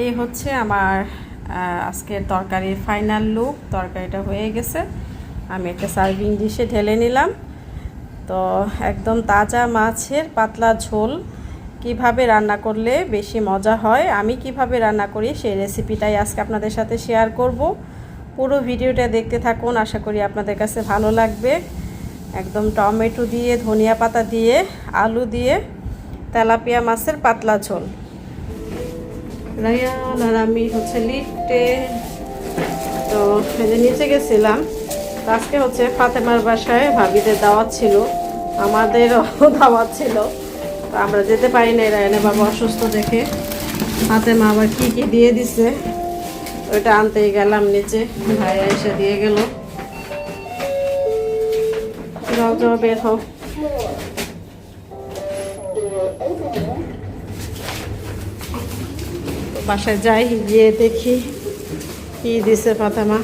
এই হচ্ছে আমার আজকের তরকারির ফাইনাল লুক তরকারিটা হয়ে গেছে। আমি একটা সার্ভিং ডিশে ঢেলে নিলাম। তো একদম তাজা মাছের পাতলা ঝোল। কীভাবে রান্না করলে বেশি মজা হয়, আমি কীভাবে রান্না করি সেই রেসিপিটাই আজকে আপনাদের সাথে শেয়ার করব। পুরো ভিডিওটা দেখতে থাকুন, আশা করি আপনাদের কাছে ভালো লাগবে। একদম টমেটো দিয়ে, ধনিয়া পাতা দিয়ে, আলু দিয়ে তেলাপিয়া মাছের পাতলা ঝোল। রায়ান আর আমি হচ্ছে লিফটে। তো এই যে নিচে গেছিলাম আজকে হচ্ছে ফাতেমার বাসায় ভাবিদের দাওয়াত ছিল, আমাদেরও দাওয়াত ছিল। তো আমরা যেতে পারি না রায়নে বাবা অসুস্থ দেখে। ফাতেমা আবার কি কি দিয়ে দিছে, ওইটা আনতেই গেলাম নিচে। ভাইয়া এসে দিয়ে গেল। যাও বের হোক বাসায় যাই, গিয়ে দেখি কি দিছে ফাতেমা।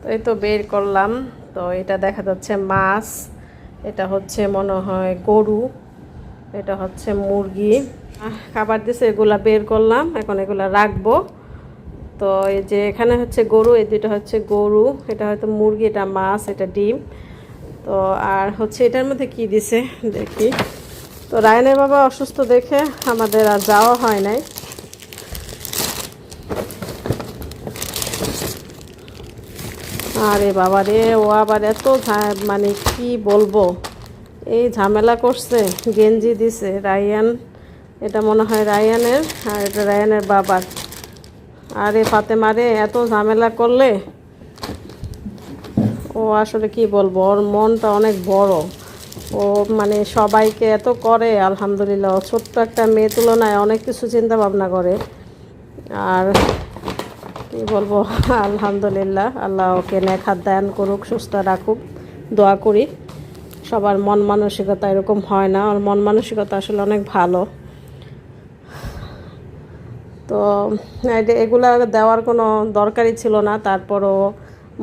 তো এই তো বের করলাম। তো এটা দেখা যাচ্ছে মাছ, এটা হচ্ছে মনে হয় গরু, এটা হচ্ছে মুরগি। খাবার দিছে, এগুলা বের করলাম, এখন এগুলা রাখব। তো এই যে এখানে হচ্ছে গরু, এই দুটো হচ্ছে গরু, এটা হয়তো মুরগি, এটা মাছ, এটা ডিম। তো আর হচ্ছে এটার মধ্যে কি দিছে? দেখি। তো রায়নের বাবা অসুস্থ দেখে আমাদের আর যাওয়া হয় নাই। আরে বাবা রে, ও আবার এত মানে কি বলব? এই ঝামেলা করছে, গেঞ্জি দিছে রায়ান। এটা মনে হয় রায়ানের, আর এটা রায়ানের বাবার। আরে ফাতেমারে এত ঝামেলা করলে ও আসলে কি বলব, ওর মনটা অনেক বড়। ও মানে সবাইকে এত করে, আলহামদুলিল্লাহ। ছোট্ট একটা মেয়ে তুলনায় অনেক কিছু চিন্তা ভাবনা করে। আর কি বলব, আলহামদুলিল্লাহ, আল্লাহ ওকে নেখাত দান করুক, সুস্থ রাখুক, দোয়া করি। সবার মন মানসিকতা এরকম হয় না। ওর মন মানসিকতা আসলে অনেক ভালো। তো এগুলা দেওয়ার কোনো দরকারই ছিল না। তারপরও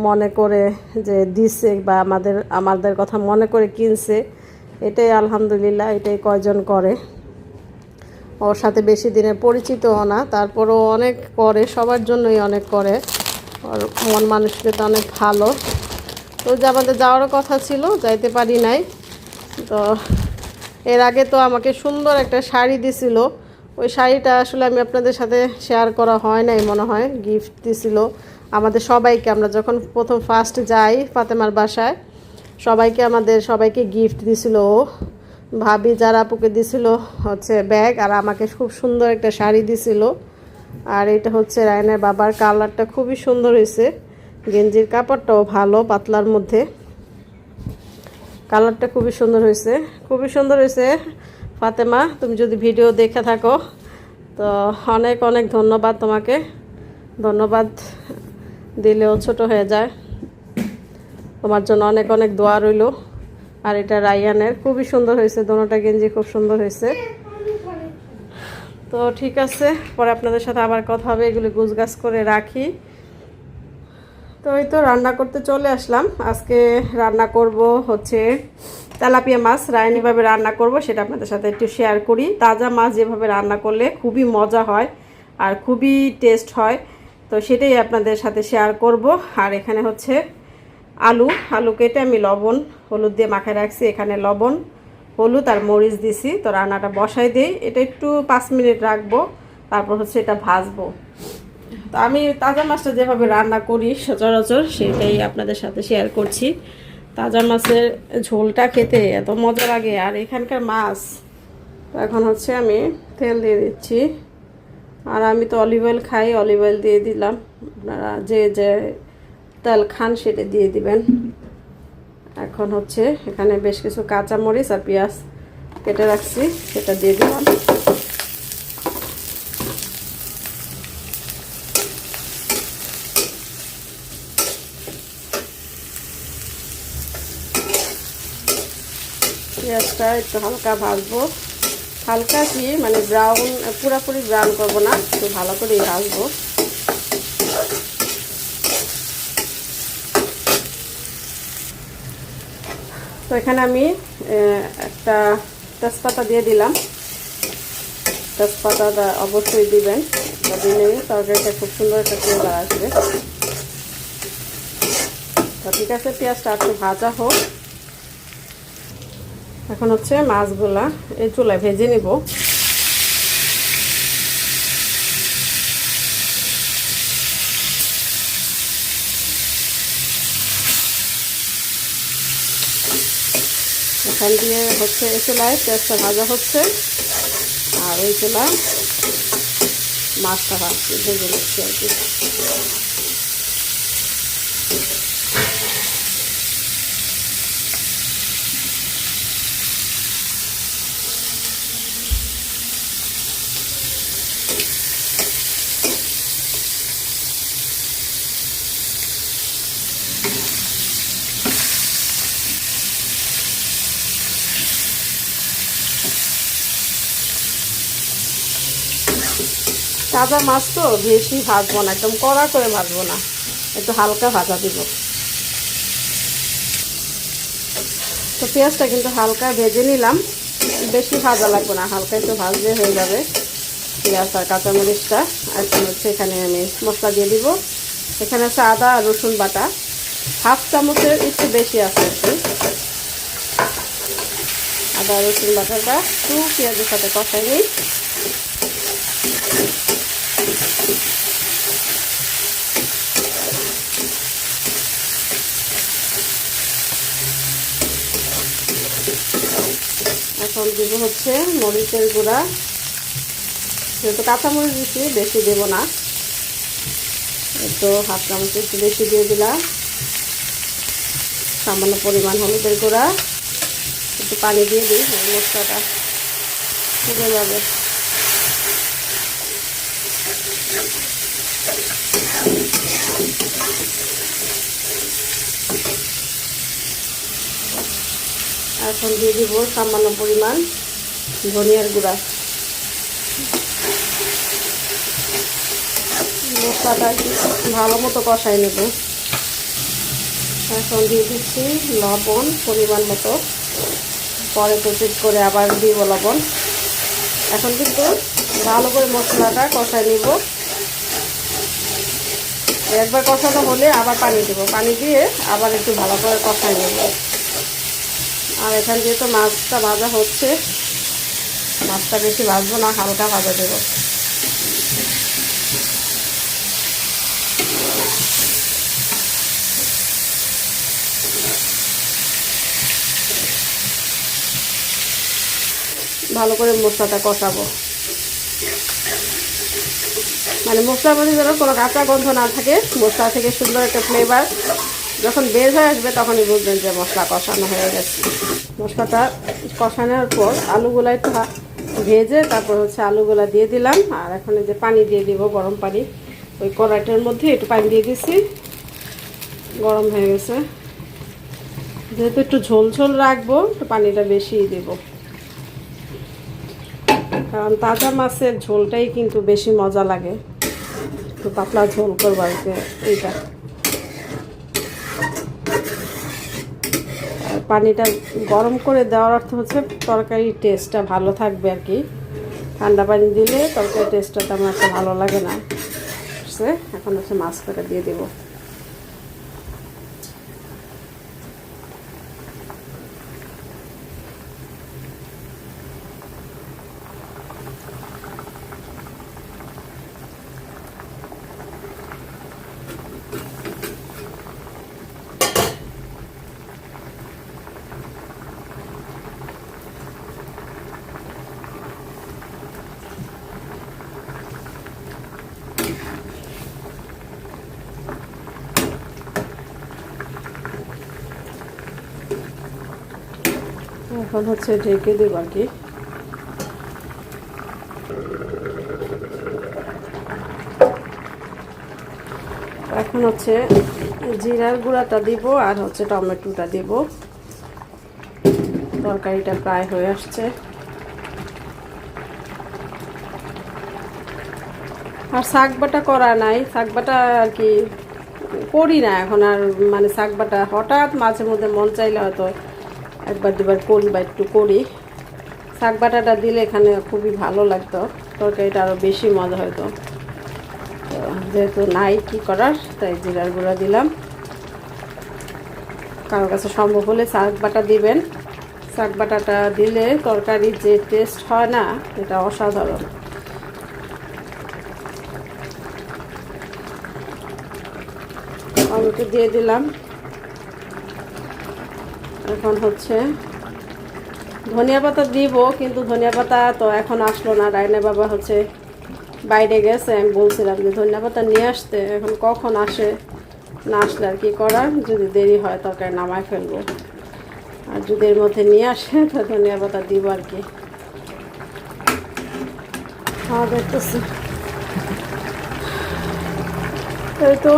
মনে করে যে দিছে বা আমাদের আমাদের কথা মনে করে কিনছে, এটাই আলহামদুলিল্লাহ, এটাই কয়জন করে। ওর সাথে বেশি দিনের পরিচিতও না, তারপরও অনেক করে, সবার জন্যই অনেক করে। ওর মন মানসিকতা অনেক ভালো। তো যে আমাদের যাওয়ারও কথা ছিল, যাইতে পারি নাই। তো এর আগে তো আমাকে সুন্দর একটা শাড়ি দিছিল। ওই শাড়িটা আসলে আমি আপনাদের সাথে শেয়ার করা হয় নাই, মনে হয় গিফট দিছিল। আমাদের সবাইকে, আমরা যখন প্রথম ফার্স্ট যাই ফাতেমার বাসায়, সবাইকে আমাদের সবাইকে গিফট দিছিল ও। ভাবি যারা আপুকে দিছিল হচ্ছে ব্যাগ আর আমাকে খুব সুন্দর একটা শাড়ি দিছিল। আর এটা হচ্ছে রায়নের বাবার কালারটা খুবই সুন্দর হয়েছে। গেঞ্জির কাপড়টাও ভালো পাতলার মধ্যে। কালারটা খুবই সুন্দর হয়েছে। খুবই সুন্দর হয়েছে। ফাতেমা, তুমি যদি ভিডিও দেখে থাকো, তো অনেক অনেক ধন্যবাদ তোমাকে। ধন্যবাদ। দিলেও ছোট হয়ে যায়। তোমার জন্য অনেক অনেক দোয়া রইল। আর এটা রায়ানের। খুবই সুন্দর হয়েছে। দোনোটা গেঞ্জি খুব সুন্দর হয়েছে। তো ঠিক আছে। পরে আপনাদের সাথে আবার কথা হবে। এগুলি গুছগাছ করে রাখি। তো এই তো রান্না করতে চলে আসলাম। আজকে রান্না করব হচ্ছে তেলাপিয়া মাছ। রায়নিভাবে রান্না করব, সেটা আপনাদের সাথে একটু শেয়ার করি। তাজা মাছ যেভাবে রান্না করলে খুবই মজা হয় আর খুবই টেস্ট হয়। তো সেটাই আপনাদের সাথে শেয়ার করব। আর এখানে হচ্ছে আলু আলু কেটে আমি লবণ, হলুদ দিয়ে মাখায় রাখছি, এখানে লবণ, হলুদ আর মরিচ দিছি। তো রান্নাটা বসাই দিই। এটা একটু পাঁচ মিনিট রাখব, তারপর হচ্ছে এটা ভাজবো। তো আমি তাজা মাছটা যেভাবে রান্না করি সচরাচর, সেটাই আপনাদের সাথে শেয়ার করছি। তাজা মাছের ঝোলটা খেতে এত মজা লাগে। আর এখানকার মাছ এখন হচ্ছে আমি তেল দিয়ে দিচ্ছি। আর আমি তো অলিভ অয়েল খাই অলিভ অয়েল দিয়ে দিলাম। আপনারা যে যে তেল খান সেটা দিয়ে দিবেন। এখন হচ্ছে এখানে বেশ কিছু কাঁচা মরিচ আর পেঁয়াজ কেটে রাখছি, সেটা দিয়ে দিলাম। পেঁয়াজটা একটু হালকা ভাজবো। হালকা কি মানে ব্রাউন পুরাপুরি ব্রাউন করব না, একটু ভালো করে ভাজবো। তো এখানে আমি একটা তেজপাতা দিয়ে দিলাম। তেজপাতাটা অবশ্যই দিবেন তরকারিটা খুব সুন্দর একটা ফ্লেভার আসবে। তো ঠিক আছে, পেঁয়াজটা একটু ভাজা হোক। এখন হচ্ছে মাছগুলা এই চুলায় ভেজে নিব। এখান দিয়ে হচ্ছে এই চুলায় পেঁয়াজটা ভাজা হচ্ছে। আর ওই চুলায় মাছটা ভাজছি, ভেজে নিচ্ছি আর কি। তাজা মাছ তো বেশি ভাজবো না, একদম কড়া করে ভাজবো না। একটু হালকা ভাজা দিব। তো পেঁয়াজটা কিন্তু হালকা ভেজে নিলাম। বেশি ভাজা লাগবে না, হালকা একটু ভাজলে হয়ে যাবে পেঁয়াজ আর কাঁচামরিচটা। এখন হচ্ছে এখানে আমি মশলা দিয়ে দিব। এখানে আছে আদা আর রসুন বাটা। হাফ চামচের একটু বেশি আছে কি। আদা রসুন বাটাটা একটু পেঁয়াজের সাথে কষাই নিই। এখন দেবো হচ্ছে মরিচের গুঁড়া। যেহেতু কাঁচামরিচ দিচ্ছি বেশি দেবো না। একটু হাফ চামচ একটু বেশি দিয়ে দিলাম। সামান্য পরিমাণ হলুদের গুঁড়া। একটু পানি দিয়ে দিই মশলাটা পুড়ে যাবে। এখন দিয়ে দিব সামান্য পরিমাণ ধনিয়ার গুঁড়া। মশলাটা ভালো মতো কষাই নেব। এখন দিয়ে দিচ্ছি লবণ পরিমাণ মতো। পরে চেক করে আবার দিব লবণ। এখন কিন্তু ভালো করে মশলাটা কষাই নিব। একবার কষানো হলে আবার পানি দেব। পানি দিয়ে আবার একটু ভালো করে কষাই নেব। আর এখান যেহেতু মাছটা ভাজা হচ্ছে, মাছটা বেশি ভাজবো না, হালকা ভাজা দেবো। ভালো করে মশলাটা কষাবো। মানে মশলার মধ্যে যেন কোনো কাঁচা গন্ধ না থাকে, মশলা থেকে সুন্দর একটা ফ্লেভার যখন বের হয়ে আসবে তখনই বুঝবেন যে মশলা কষানো হয়ে গেছে। মশলাটা কষানোর পর আলুগুলা একটু ভেজে তারপর হচ্ছে আলুগুলা দিয়ে দিলাম। আর এখন যে পানি দিয়ে দিব গরম পানি। ওই কড়াইটার মধ্যে একটু পানি দিয়ে দিছি। গরম হয়ে গেছে। যেহেতু একটু ঝোল ঝোল রাখব, একটু পানিটা বেশি দেব। কারণ তাজা মাছের ঝোলটাই কিন্তু বেশি মজা লাগে। একটু পাতলা ঝোল করব আর এইটা। পানিটা গরম করে দেওয়ার অর্থ হচ্ছে তরকারির টেস্টটা ভালো থাকবে আর কি। ঠান্ডা পানি দিলে তরকারির টেস্টটা তেমন একটা ভালো লাগে না। এখন হচ্ছে মাছটাকে দিয়ে দেবো। এখন হচ্ছে ঢেকে দেবো আর কি। এখন হচ্ছে জিরার গুঁড়াটা দিব আর হচ্ছে টমেটোটা দিব। তরকারিটা প্রায় হয়ে আসছে। আর শাক বাটা করা নাই, শাক বাটা আর কি করি না এখন আর মানে শাক বাটা হঠাৎ মাঝে মধ্যে মন চাইলে হয়তো একবার দুবার করি বা একটু করি। শাক বাটাটা দিলে এখানে খুবই ভালো লাগতো। তরকারিটা আরও বেশি মজা হতো। তো যেহেতু নাই কি করার, তাই জিরার গুঁড়া দিলাম। কারোর কাছে সম্ভব হলে শাক বাটা দিবেন। শাক বাটাটা দিলে তরকারির যে টেস্ট হয় না, এটা অসাধারণ। টমেটো দিয়ে দিলাম। এখন হচ্ছে। ধনিয়া পাতা দিব, কিন্তু ধনিয়া পাতা তো এখন আসলো না। রায়না বাবা হচ্ছে বাইরে গেছে, আমি বলছিলাম যে ধনিয়া পাতা নিয়ে আসতে, এখন কখন আসে না আসলে আর কি করার? যদি দেরি হয় তরকারি নামায় ফেলব। আর যদি এর মধ্যে নিয়ে আসে, তো ধনিয়া পাতা দিব আর কি। এই তো,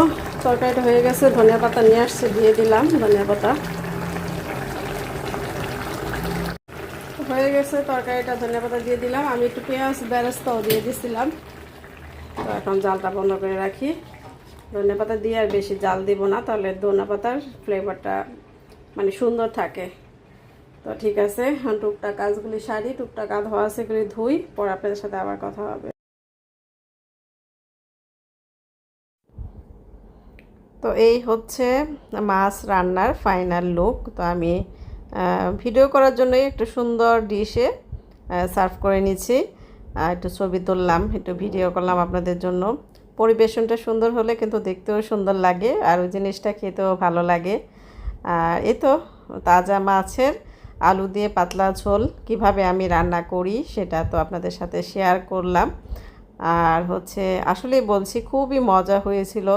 তরকারিটা হয়ে গেছে, ধনিয়া পাতা নিয়ে আসছে, দিয়ে দিলাম ধনিয়া পাতা। গেছে, তরকারিটা ধনিয়া পাতা দিয়ে দিলাম। আমি একটু পেঁয়াজ বেরেস্তাও দিয়ে দিছিলাম। তো এখন জালটা বন্ধ করে রাখি। ধনিয়া পাতা দিয়ে আর বেশি জাল দিব না, তাহলে ধনিয়া পাতার ফ্লেভারটা মানে সুন্দর থাকে। তো ঠিক আছে, এখন টুকটাক কাজগুলি সারি, টুকটাক কাজ হওয়া করে ধুই, পর আপনাদের সাথে আবার কথা হবে। তো এই হচ্ছে মাছ রান্নার ফাইনাল লুক তো আমি ভিডিও করার জন্যই একটু সুন্দর ডিশে সার্ভ করে নিচ্ছি। একটু ছবি তুললাম, একটু ভিডিও করলাম আপনাদের জন্য। পরিবেশনটা সুন্দর হলে কিন্তু দেখতেও সুন্দর লাগে, আর ওই জিনিসটা খেতেও ভালো লাগে। আর এই তো, তাজা মাছের আলু দিয়ে পাতলা ঝোল, কীভাবে আমি রান্না করি সেটা তো আপনাদের সাথে শেয়ার করলাম। আর হচ্ছে, আসলেই বলছি, খুবই মজা হয়েছিল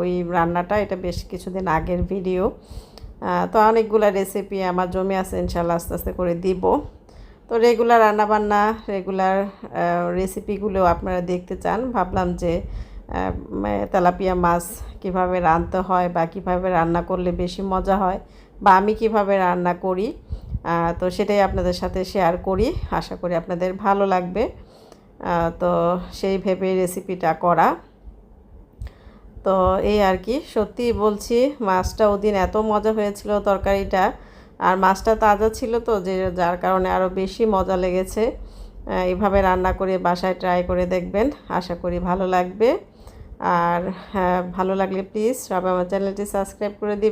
ওই রান্নাটা, এটা বেশ কিছুদিন আগের ভিডিও তো অনেকগুলো রেসিপি আমার জমে আছে ইনশাল্লাহ আস্তে আস্তে করে দিব। তো রেগুলার রান্নাবান্না রেগুলার রেসিপিগুলো আপনারা দেখতে চান। ভাবলাম যে তেলাপিয়া মাছ কীভাবে রাঁধতে হয় বা কীভাবে রান্না করলে বেশি মজা হয় বা আমি কীভাবে রান্না করি তো সেটাই আপনাদের সাথে শেয়ার করি। আশা করি আপনাদের ভালো লাগবে। তো সেই ভেবে রেসিপিটা করা। তো এই আর কি, সত্যি বলছি, মাছটা ওদিন এত মজা হয়েছিল তরকারিটা। আর মাছটা তাজা ছিল তো, যে যার কারণে আরও বেশি মজা লেগেছে। এভাবে রান্না করে বাসায় ট্রাই করে দেখবেন, আশা করি ভালো লাগবে। আর হ্যাঁ ভালো লাগলে প্লিজ সবাই আমার চ্যানেলটি সাবস্ক্রাইব করে দিবেন।